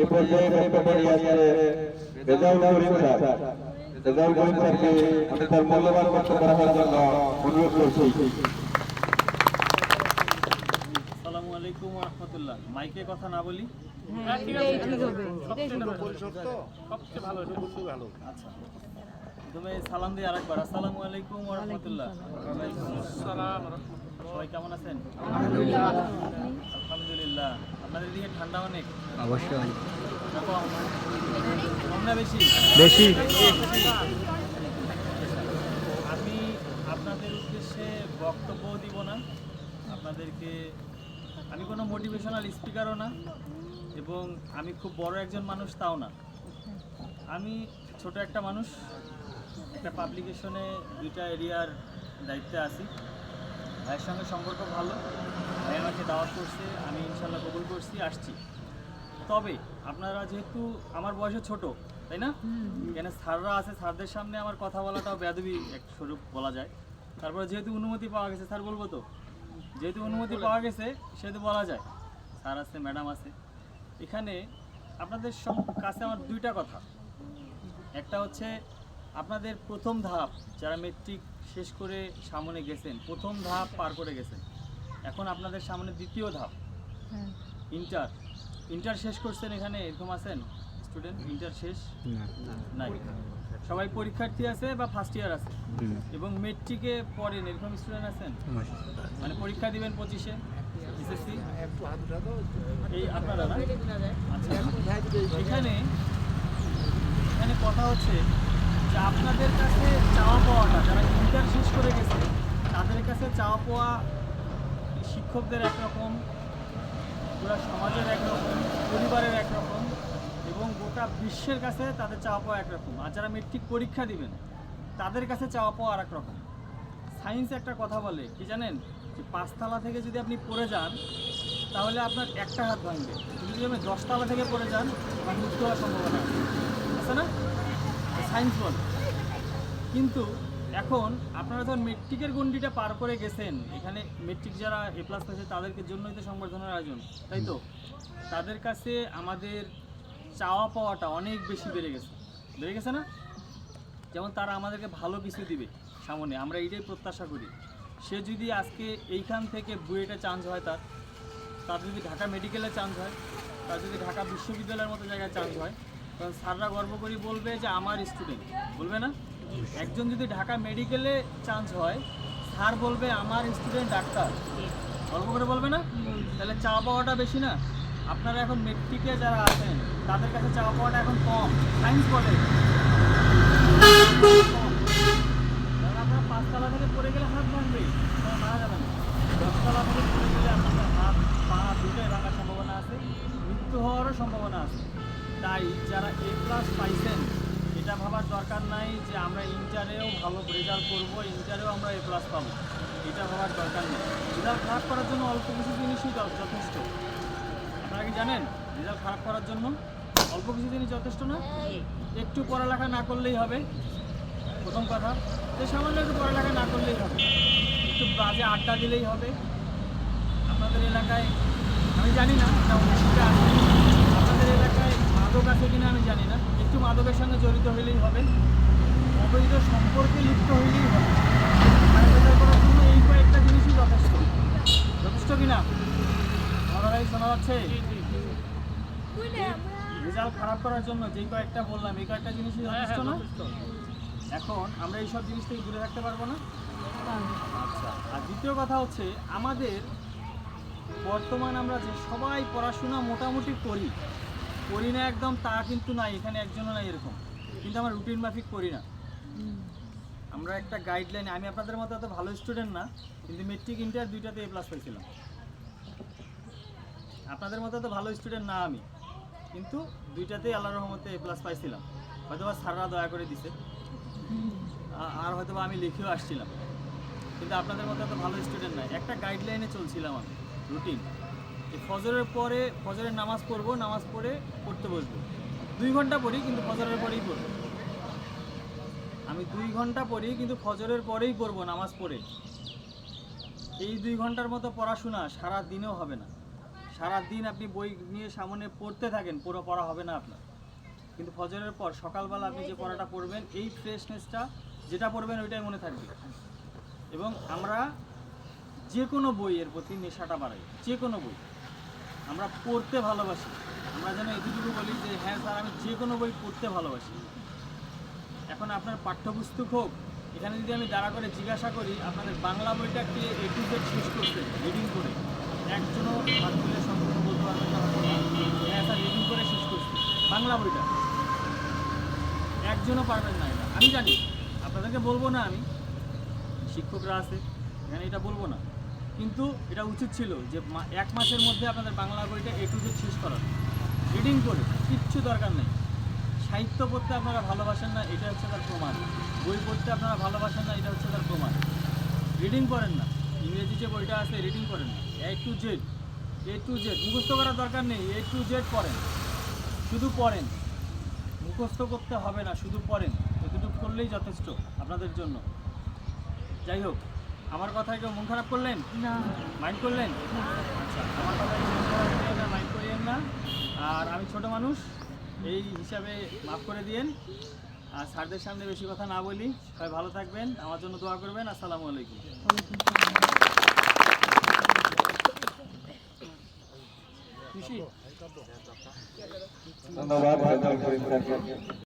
এ বক্তব্য নিয়ে আসছে রেজাউল করিম স্যার। রেজাউল করিম স্যারকে আমি তার মূল্যবান বক্তব্য রাখার জন্য অনুরোধ করছি। আসসালামু আলাইকুম রহমতুল্লাহ মাইকে কথা না বলি? সবচেয়ে ভালো। আচ্ছা। তুমি সালাম দিয়ে আরেকবার। আসসালামু আলাইকুম রহমতুল্লাহ সবাই কেমন আছেন? আলহামদুলিল্লাহ। আপনাদের দিকে ঠান্ডা অনেক? অবশ্যই। কম বেশি? বেশি। আমি আপনাদের উদ্দেশ্যে বক্তব্য দিব না। আপনাদেরকে আমি কোনো মোটিভেশনাল স্পিকারও না এবং আমি খুব বড় একজন মানুষ তাও না। আমি ছোট একটা মানুষ একটা পাবলিকেশনে দুইটা এরিয়ার দায়িত্বে আছি। ভাইয়ের সঙ্গে সম্পর্ক ভালো ভাই আমাকে দাওয়াত করছে আমি ইনশাল্লাহ কবুল করছি আসছি। তবে আপনারা যেহেতু আমার বয়সে ছোট তাই না? এখানে স্যাররা আছে স্যারদের সামনে আমার কথা বলাটাও বেদবি এক স্বরূপ বলা যায়। তারপরে যেহেতু অনুমতি পাওয়া গেছে স্যার বলব তো যেহেতু অনুমতি পাওয়া গেছে সেহেতু বলা যায়। স্যার আছে ম্যাডাম আছে। এখানে আপনাদের সব কাছে আমার দুইটা কথা। একটা হচ্ছে আপনাদের প্রথম ধাপ যারা মেট্রিক শেষ করে সামনে গেছেন। প্রথম ধাপ পার করে গেছেন। এখন আপনাদের সামনে দ্বিতীয় ধাপ। ইন্টার। ইন্টার শেষ করছেন এখানে? এরকম আছেন? স্টুডেন্ট ইন্টার শেষ? নাই। সবাই পরীক্ষার্থী আছে বা ফার্স্ট ইয়ার আছে? এবং মেট্রিকে পড়েন এরকম স্টুডেন্ট আছেন? মানে পরীক্ষা দিবেন পঁচিশে? এসএসসি এই আপনারা না? আচ্ছা। এখানে এখানে কথা হচ্ছে যে আপনাদের কাছে চাওয়া পাওয়াটা যারা ইন্টার শেষ করে গেছে তাদের কাছে চাওয়া পাওয়া শিক্ষকদের একরকম, পুরো সমাজের একরকম, পরিবারের একরকম এবং গোটা বিশ্বের কাছে তাদের চাওয়া পাওয়া একরকম। আর যারা মেট্রিক পরীক্ষা দিবেন, তাদের কাছে চাওয়া পাওয়া আর রকম সায়েন্স একটা কথা বলে, কি জানেন? যে পাঁচতলা থেকে যদি আপনি পড়ে যান, তাহলে আপনার একটা হাত ভাঙবে। যদি আপনি দশতলা থেকে পড়ে যান, আপনার মৃত্যু হওয়ার সম্ভাবনা আছে। না? সায়েন্স বলে। কিন্তু এখন আপনারা যখন মেট্রিকের গণ্ডিটা পার করে গেছেন, এখানে মেট্রিক যারা এ প্লাস পেয়েছে তাদেরকে জন্যই তো সংবর্ধনার আয়োজন, তাই তো? তাদের কাছে আমাদের চাওয়া পাওয়াটা অনেক বেশি বেড়ে গেছে। বেড়ে গেছে না? যেমন তারা আমাদেরকে ভালো কিছু দিবে সামনে, আমরা এটাই প্রত্যাশা করি। সে যদি আজকে এইখান থেকে বুয়েটে চান্স হয় তার তার যদি ঢাকা মেডিকেলে চান্স হয়, তার যদি ঢাকা বিশ্ববিদ্যালয়ের মতো জায়গায় চান্স হয় তখন স্যাররা গর্ব করি বলবে যে আমার স্টুডেন্ট বলবে না? একজন যদি ঢাকা মেডিকেলে চান্স হয় স্যার বলবে আমার স্টুডেন্ট ডাক্তার। গর্ব করে বলবে না? তাহলে চা পাওয়াটা বেশি না। আপনারা এখন মেট্রিকে যারা আছেন, তাদের কাছে চা পাওয়াটা এখন কম। সায়েন্স আপনারা পাঁচতলা থেকে পড়ে গেলে আপনারা থেকে পড়ে গেলে আপনাদের হাত দুটোই সম্ভাবনা আছে। মৃত্যু হওয়ারও সম্ভাবনা আছে। তাই যারা এ প্লাস পাইছেন এটা ভাবার দরকার নাই যে আমরা ইন্টারেও ভালো রেজাল্ট করব, ইন্টারেও আমরা এ প্লাস পাবো। এটা ভাবার দরকার নেই। রেজাল্ট খারাপ করার জন্য অল্প কিছু জিনিসই যথেষ্ট। আপনারা কি জানেন? রেজাল্ট খারাপ করার জন্য অল্প কিছু জিনিস যথেষ্ট না? একটু পড়ালেখা না করলেই হবে। প্রথম কথা। যে সামান্য একটু পড়ালেখা না করলেই হবে। একটু বাজে আড্ডা দিলেই হবে। আপনাদের এলাকায়, আমি জানি না আপনাদের এলাকায় মাদক আছে কিনা আমি জানি না। একটু মাদকের সঙ্গে জড়িত হলেই হবে। অবৈধ সম্পর্কে লিপ্ত হইলেই হবে। করার জন্য এই কয়েকটা জিনিসই যথেষ্ট। যথেষ্ট কিনা আমার এই শোনা যাচ্ছে? রেজাল্ট খারাপ করার জন্য যে কয়েকটা বললাম এই কয়েকটা জিনিসই যথেষ্ট না? এখন আমরা এইসব জিনিস থেকে দূরে থাকতে পারব না। আচ্ছা আর দ্বিতীয় কথা হচ্ছে আমাদের বর্তমান আমরা যে সবাই পড়াশোনা মোটামুটি করি করি না একদম, তা কিন্তু নাই, এখানে একজনও নাই এরকম। কিন্তু আমরা রুটিন মাফিক করি না। আমরা একটা গাইডলাইন আমি আপনাদের মতো এত ভালো স্টুডেন্ট না, কিন্তু মেট্রিক ইন্টার দুইটাতে এ প্লাস পাইছিলাম। আপনাদের মতো তো ভালো স্টুডেন্ট না আমি, কিন্তু দুইটাতেই আল্লাহ রহমতে এ প্লাস পাইছিলাম। হয়তো বা স্যাররা দয়া করে দিছে। আর হয়তো আমি লিখেও আসছিলাম। কিন্তু আপনাদের মতো এত ভালো স্টুডেন্ট নাই। একটা গাইডলাইনে চলছিলাম আমি রুটিন ফজরের পরে, ফজরের নামাজ পড়ব, নামাজ পড়ে পড়তে বসবো। দুই ঘণ্টা পড়ি, কিন্তু ফজরের পরেই পড়ব। আমি দুই ঘণ্টা পড়ি, কিন্তু ফজরের পরেই পড়ব নামাজ পড়ে। এই দুই ঘণ্টার মতো পড়াশোনা সারা দিনেও হবে না। সারা দিন আপনি বই নিয়ে সামনে পড়তে থাকেন, পুরো পড়া হবে না আপনার। কিন্তু ফজরের পর সকালবেলা আপনি যে পড়াটা পড়বেন, এই ফ্রেশনেসটা যেটা পড়বেন, ওইটাই মনে থাকবে। এবং আমরা যে কোনো বইয়ের প্রতি নেশাটা বাড়াই, যে কোনো বই। আমরা পড়তে ভালোবাসি। আমরা যেন এতটুকু বলি যে হ্যাঁ স্যার, আমি যে কোনো বই পড়তে ভালোবাসি। এখন আপনার পাঠ্যপুস্তক হোক, এখানে যদি আমি দাঁড়া করে জিজ্ঞাসা করি, আপনাদের বাংলা বইটা কে এ টু জেড শেষ করতে রিডিং করে, একজনও হাত তুলে সম্পূর্ণ বলতে পারবেন না। হ্যাঁ স্যার রিডিং করে শেষ করছে। বাংলা বইটা, একজনও পারবেন না এটা। আমি জানি, আপনাদেরকে বলব না আমি, শিক্ষকরা আছে, এখানে এটা বলব না। কিন্তু এটা উচিত ছিল যে এক মাসের মধ্যে আপনাদের বাংলা বইটা এ টু জেড শেষ করার। রিডিং করে, কিচ্ছু দরকার নেই। সাহিত্য পড়তে আপনারা ভালোবাসেন না, এটা হচ্ছে তার প্রমাণ। বই পড়তে আপনারা ভালোবাসেন না, এটা হচ্ছে তার প্রমাণ। রিডিং করেন না। ইংরেজি যে বইটা আছে রিডিং করেন না। A to Z A to Z মুখস্থ করার দরকার নেই এ টু জেড পড়েন। শুধু পড়েন। মুখস্থ করতে হবে না, শুধু পড়েন। এতটুকু করলেই যথেষ্ট আপনাদের জন্য। যাই হোক। আমার কথায় কেউ মন খারাপ করলেন? না। মাইন্ড করলেন? আচ্ছা আমার কথায় মন খারাপ করিয়েন না মাইন্ড করিয়েন না। আর আমি ছোট মানুষ এই হিসাবে মাফ করে দিয়েন। আর স্যারদের সামনে বেশি কথা না বলি। সবাই ভালো থাকবেন আমার জন্য দোয়া করবেন। আসসালামু আলাইকুম। ধন্যবাদ